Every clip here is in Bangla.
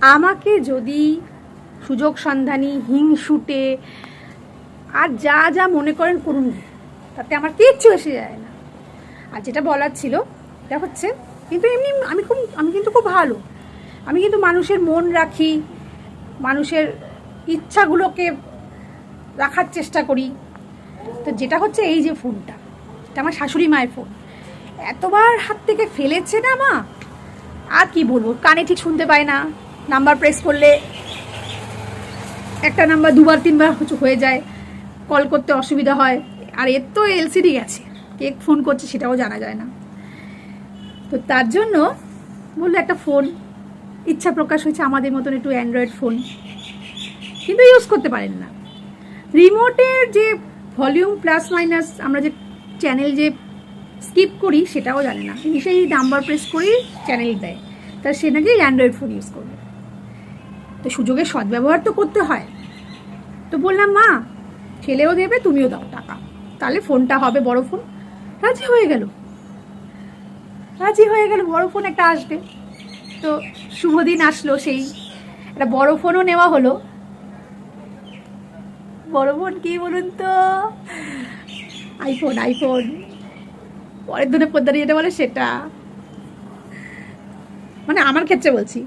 আমাকে যদি সুযোগ সন্ধানী হিংসুটে আর যা যা মনে করেন করুন। তাতে আমার কিচ্ছু এসে যায় না। আর যেটা বলার ছিল, এটা হচ্ছে, কিন্তু এমনি আমি খুব, আমি কিন্তু খুব ভালো। আমি কিন্তু মানুষের মন রাখি, মানুষের ইচ্ছাগুলোকে রাখার চেষ্টা করি। তো যেটা হচ্ছে এই যে ফোনটা, এটা আমার শাশুড়ি মায়ের ফোন। এতবার হাত থেকে ফেলেছে না মা? আর কি বলব, কানে ঠিক শুনতে পায় না। নাম্বার প্রেস করলে একটা নাম্বার দুবার, তিনবার হয়ে যায় কল করতে অসুবিধা হয়। আর এর তো এলসিডি গেছে, কে ফোন করছে সেটাও জানা যায় না। তো তার জন্য বলল একটা ফোন ইচ্ছা প্রকাশ হয়েছে আমাদের মতন একটু অ্যান্ড্রয়েড ফোন কিন্তু ইউজ করতে পারেন না। রিমোটের যে ভলিউম প্লাস মাইনাস আমরা যে চ্যানেল যে স্কিপ করি সেটাও জানে না। সেই নাম্বার প্রেস করেই চ্যানেল দেয়। তা সে নাকি অ্যান্ড্রয়েড ফোন ইউজ করবে। তো সুযোগের সদ্ব্যবহার তো করতে হয়। তো বললাম, মা, ছেলেও দেবে, তুমিও দাও টাকা। তাহলে ফোনটা হবে বড় ফোন। রাজি হয়ে গেল। রাজি হয়ে গেল, বড় ফোন একটা আসবে। তো শুভ দিন আসলো সেই। একটা বড় ফোনও নেওয়া হলো। বড় ফোন কি বলুন তো? আইফোন আইফোন পরের দিনে পদ্মারি যেটা বলে সেটা। মানে আমার ক্ষেত্রে বলছি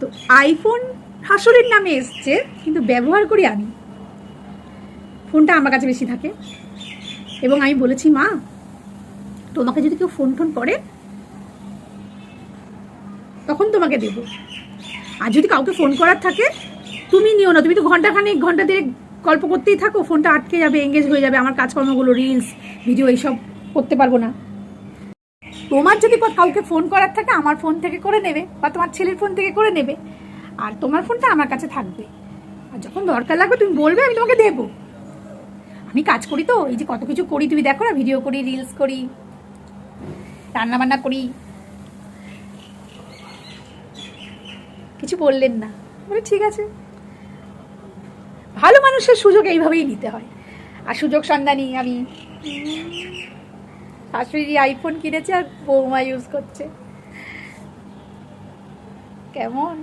তো আইফোন শাশুড়ির নামে এসছে, কিন্তু ব্যবহার করি আমি ফোনটা আমার কাছে বেশি থাকে। এবং আমি বলেছি, মা, তোমাকে যদি কেউ ফোন টোন করে, তখন তোমাকে দেব। আর যদি কাউকে ফোন করার থাকে, তুমি নিও না। তুমি তো ঘণ্টা খানিক ঘণ্টা দেড়েক গল্প করতেই থাকো। ফোনটা আটকে যাবে এঙ্গেজ হয়ে যাবে। আমার কাজকর্মগুলো রিলস ভিডিও এইসব করতে পারব না। তোমার যদি কাউকে ফোন করার থাকে, আমার ফোন থেকে করে নেবে বা তোমার ছেলের ফোন থেকে করে নেবে। আর তোমার ফোনটা আমার কাছে থাকবে। আর যখন দরকার লাগবে, তুমি বলবে, আমি তোমাকে দেবো। আমি কাজ করি তো, এই যে কত কিছু করি, তুমি দেখো না ভিডিও করি রিলস করি রান্না বান্না করি। কিছু বললেন না। বলে, ঠিক আছে। ভালো মানুষের সুযোগ এইভাবেই নিতে হয়। আর সুযোগ সন্ধানী আমি। শাশুড়ি আইফোন কিনেছে আর বৌমা ইউজ করছে। কেমন?